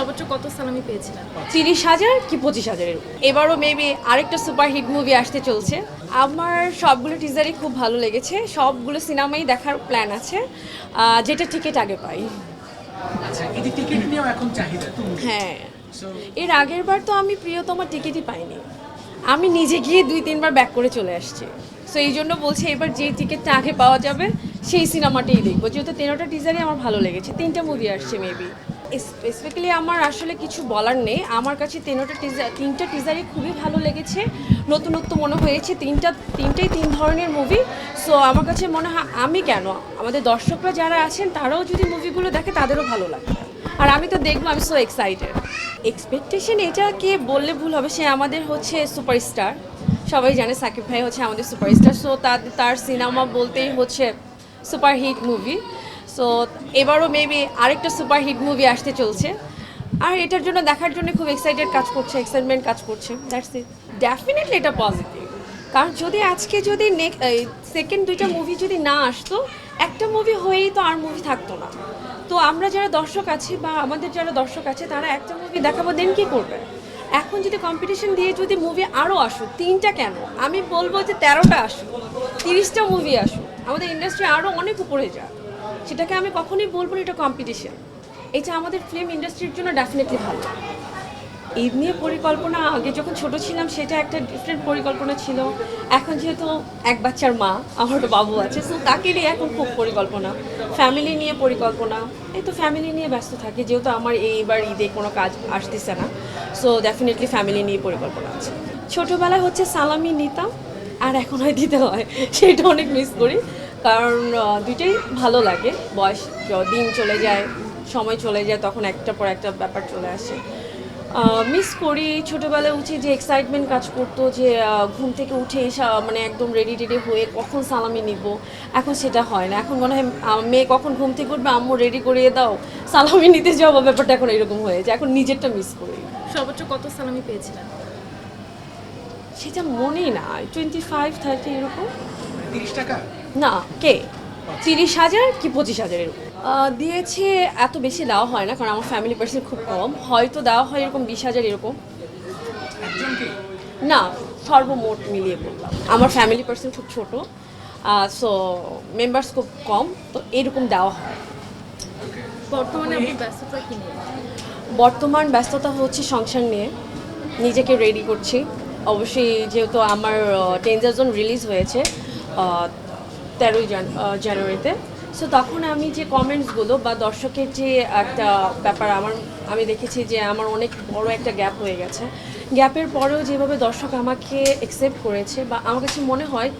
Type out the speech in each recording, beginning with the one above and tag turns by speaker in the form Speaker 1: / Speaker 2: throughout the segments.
Speaker 1: সর্বোচ্চ কত সালামি পেয়েছিলেন
Speaker 2: তিরিশ হাজার কি পঁচিশ হাজারের? এবারও মেবি আরেকটা সুপার হিট মুভি আসতে চলছে। আমার সবগুলো টিজারই খুব ভালো লেগেছে। সবগুলো সিনেমাই দেখার প্ল্যান আছে। যেটা টিকিট আগে পাই।
Speaker 3: আচ্ছা টিকিট নিয়েও এখন
Speaker 2: হ্যাঁ। এর আগের বার তো আমি প্রিয়তমার টিকিটই পাইনি। আমি নিজে গিয়ে দুই তিনবার ব্যাক করে চলে আসছি। সো এই জন্য বলছি এবার যে টিকিটটা আগে পাওয়া যাবে সেই সিনেমাটাই দেখব। যেহেতু তেরোটা টিজারই আমার ভালো লেগেছে। তিনটা মুভি আসছে মেবি স্পেসিফিক্যালি আমার আসলে কিছু বলার নেই। আমার কাছে তেরোটা টিজার তিনটা টিজারই খুবই ভালো লেগেছে। নতুনত্ব মনে হয়েছে, তিনটা, তিনটেই তিন ধরনের মুভি সো আমার কাছে মনে হয়, আমি কেন? আমাদের দর্শকরা যারা আছেন, তারাও যদি মুভিগুলো দেখে, তাদেরও ভালো লাগে আর আমি তো দেখব আমি সো এক্সাইটেড এক্সপেকটেশন এটাকে বললে ভুল হবে? সে আমাদের হচ্ছে সুপারস্টার সবাই জানে সাকিব ভাই হচ্ছে আমাদের সুপারস্টার সো তার তার সিনেমা বলতেই হচ্ছে সুপার হিট মুভি সো এবারও মেবি আরেকটা সুপার হিট মুভি আসতে চলছে। আর এটার জন্য দেখার জন্য খুব এক্সাইটেড কাজ করছে এক্সাইটমেন্ট কাজ করছে। দ্যাটস ইট ডেফিনেটলি এটা পজিটিভ কারণ যদি আজকে যদি সেকেন্ড দুইটা মুভি যদি না আসতো, একটা মুভি হয়েই তো আর মুভি থাকতো না। তো আমরা যারা দর্শক আছি বা আমাদের যারা দর্শক আছে, তারা একটা মুভি দেখাবো দেন কী করবে? এখন যদি কম্পিটিশন দিয়ে যদি মুভি আরও আসুক, তিনটা কেন? আমি বলব যে তেরোটা আসুক, তিরিশটা মুভি আসুক। আমাদের ইন্ডাস্ট্রি আরও অনেক উপরে যাক। সেটাকে আমি কখনোই বলব না, এটা কম্পিটিশন এটা আমাদের ফিল্ম ইন্ডাস্ট্রির জন্য ডেফিনেটলি ভালো। ঈদ নিয়ে পরিকল্পনা, আগে যখন ছোট ছিলাম সেটা একটা ডিফারেন্ট পরিকল্পনা ছিল। এখন যেহেতু এক বাচ্চার মা, আমার বাবু আছে সো তাকে নিয়ে এখন খুব পরিকল্পনা। ফ্যামিলি নিয়ে পরিকল্পনা। এই তো ফ্যামিলি নিয়ে ব্যস্ত থাকি, যেহেতু আমার এইবার ঈদে কোনো কাজ আসতেছে না সো ডেফিনেটলি ফ্যামিলি নিয়ে পরিকল্পনা আছে। ছোটোবেলায় হচ্ছে সালামি নিতাম, আর এখন হয় দিতে হয়, সেটা অনেক মিস করি। কারণ দুইটাই ভালো লাগে। বয়স দিন চলে যায় সময় চলে যায় তখন একটা পর একটা ব্যাপার চলে আসে। মিস করি ছোটোবেলায় উঠে যে এক্সাইটমেন্ট কাজ করতো যে ঘুম থেকে উঠে এসা মানে একদম রেডি টেডি হয়ে কখন সালামি নিব এখন সেটা হয় না। এখন মনে হয় মেয়ে কখন ঘুম থেকে উঠবে আম্মু রেডি করিয়ে দাও সালামি নিতে যাব ব্যাপারটা এখন এরকম হয়েছে এখন নিজেরটা মিস করি।
Speaker 1: সর্বোচ্চ কত সালামি পেয়েছিলেন?
Speaker 2: সেটা মনেই না টোয়েন্টি ফাইভ থার্টি এরকম।
Speaker 3: তিরিশ টাকা?
Speaker 2: না কে? তিরিশ হাজার কি পঁচিশ হাজার এরকম দিয়েছে এত বেশি দেওয়া হয় না কারণ আমার ফ্যামিলি পার্সেন্ট খুব কম। হয়তো দেওয়া হয় এরকম বিশ হাজার এরকম। না সর্বমোট মিলিয়ে বললাম। আমার ফ্যামিলি পার্সেন্ট খুব ছোট সো মেম্বার্স খুব কম তো এরকম দেওয়া হয়।
Speaker 1: বর্তমানে ব্যস্ততা কি
Speaker 2: বর্তমান ব্যস্ততা হচ্ছে সংসার নিয়ে। নিজেকে রেডি করছি। অবশ্যই যেহেতু আমার টেনজার জোন রিলিজ হয়েছে তেরোই জান- জানুয়ারিতে। সো তখন আমি যে কমেন্টসগুলো বা দর্শকের যে একটা ব্যাপার, আমার, আমি দেখেছি যে আমার অনেক বড় একটা গ্যাপ হয়ে গেছে। গ্যাপের পরেও যেভাবে দর্শক আমাকে অ্যাকসেপ্ট করেছে বা আমার কাছে মনে হয়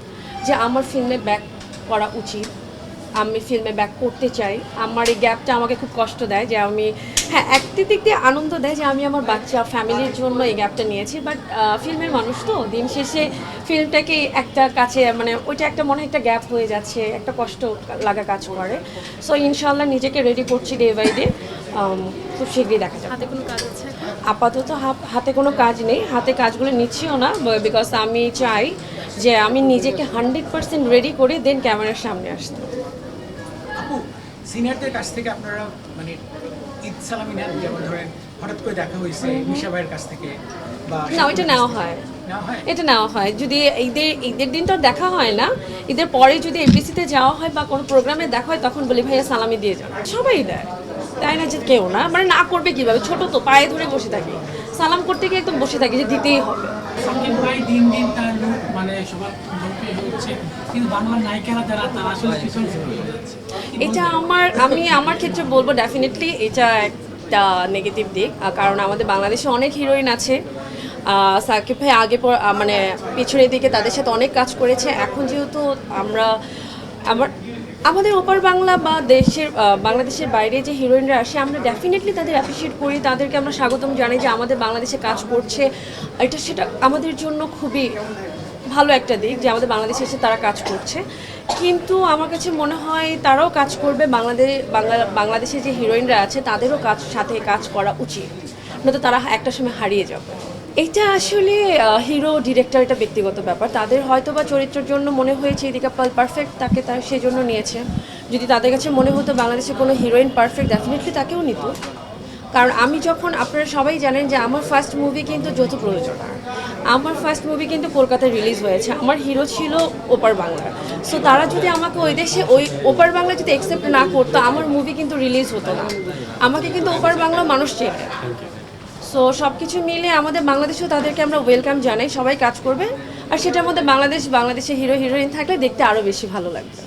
Speaker 2: যে আমার ফিল্মে ব্যাক করা উচিত। আমি ফিল্মে ব্যাক করতে চাই। আমার এই গ্যাপটা আমাকে খুব কষ্ট দেয় যে আমি হ্যাঁ একটি দিক দিয়ে আনন্দ দেয় যে আমি আমার বাচ্চা ফ্যামিলির জন্য এই গ্যাপটা নিয়েছি। বাট ফিল্মের মানুষ তো দিন শেষে ফিল্মটাকে একটা কাছে মানে ওইটা একটা মনে একটা গ্যাপ হয়ে যাচ্ছে একটা কষ্ট লাগা কাজ করে। সো ইনশাল্লাহ নিজেকে রেডি করছি ডে বাই ডে খুব শীঘ্রই দেখা যাবে।
Speaker 1: হাতে কোনো কাজ আছে?
Speaker 2: আপাতত হাত- হাতে কোনো কাজ নেই। হাতে কাজগুলো নিচ্ছিও না বিকজ আমি চাই যে আমি নিজেকে হান্ড্রেড পার্সেন্ট রেডি করে দেন ক্যামেরার সামনে আসতে।
Speaker 3: সিনিয়রদের কাছ থেকে আপনারা মানে ঈদ সালামি নেন যেমন ধরেন হঠাৎ করে দেখা হয়েছে মিশা ভাইয়ের কাছ থেকে বা
Speaker 2: না ওইটা নেওয়া হয়। এটা নেওয়া হয়। যদি ঈদের ঈদের দিন তো আর দেখা হয় না ঈদের পরে যদি এফডিসিতে যাওয়া হয় বা কোনো প্রোগ্রামে দেখা হয় তখন বলি ভাইয়া সালামি দিয়ে যান। সবাই দেয়। তাই না যে কেউ না? মানে না করবে কীভাবে? ছোট তো পায়ে ধরে বসে থাকি। সালাম করতে গিয়ে একদম বসে থাকি যে দিতেই হবে।
Speaker 4: সাকিব ভাই দিন দিন তার মানে সবার লোকপ্রিয় হচ্ছে কিন্তু বাংলার নায়িকারা যারা তারা আসলে পিছনে
Speaker 2: এটা আমার আমি আমার ক্ষেত্রে বলব ডেফিনেটলি এটা একটা নেগেটিভ দিক কারণ আমাদের বাংলাদেশে অনেক হিরোইন আছে। সাকিব ভাই আগে পর- মানে পিছনের দিকে তাদের সাথে অনেক কাজ করেছে। এখন যেহেতু আমরা আমার আমাদের ওপার বাংলা বা দেশের বাংলাদেশের বাইরে যে হিরোইনরা আসে, আমরা ডেফিনেটলি তাদের অ্যাপ্রিসিয়েট করি। তাদেরকে আমরা স্বাগতম জানাই যে আমাদের বাংলাদেশে কাজ করছে। এটা সেটা আমাদের জন্য খুবই ভালো একটা দিক যে আমাদের বাংলাদেশে এসে তারা কাজ করছে। কিন্তু আমার কাছে মনে হয় তারাও কাজ করবে। বাংলাদেশ বাংলা, বাংলাদেশে যে হিরোইনরা আছে, তাদেরও কাজ সাথে কাজ করা উচিত। নয়তো তারা একটা সময় হারিয়ে যাবে। এটা আসলে হিরো ডিরেক্টর এটা ব্যক্তিগত ব্যাপার। তাদের হয়তো বা চরিত্রের জন্য মনে হয়েছে এদিকে পারফেক্ট তাকে তার সেই জন্য নিয়েছে। যদি তাদের কাছে মনে হতো বাংলাদেশে কোনো হিরোইন পারফেক্ট ডেফিনেটলি তাকেও নিত। কারণ আমি যখন, আপনারা সবাই জানেন যে আমার ফার্স্ট মুভি কিন্তু যৌথ প্রযোজনা। আমার ফার্স্ট মুভি কিন্তু কলকাতায় রিলিজ হয়েছে। আমার হিরো ছিল ওপার বাংলা। সো তারা যদি আমাকে ওই দেশে, ওই ওপার বাংলা যদি অ্যাকসেপ্ট না করতো, আমার মুভি কিন্তু রিলিজ হতো না। আমাকে কিন্তু ওপার বাংলা মানুষ চেনে। সো সব কিছু মিলে আমাদের বাংলাদেশেও তাদেরকে আমরা ওয়েলকাম জানাই, সবাই কাজ করবে। আর সেটার মধ্যে বাংলাদেশ বাংলাদেশে হিরো হিরোইন থাকলে দেখতে আরও বেশি ভালো লাগবে।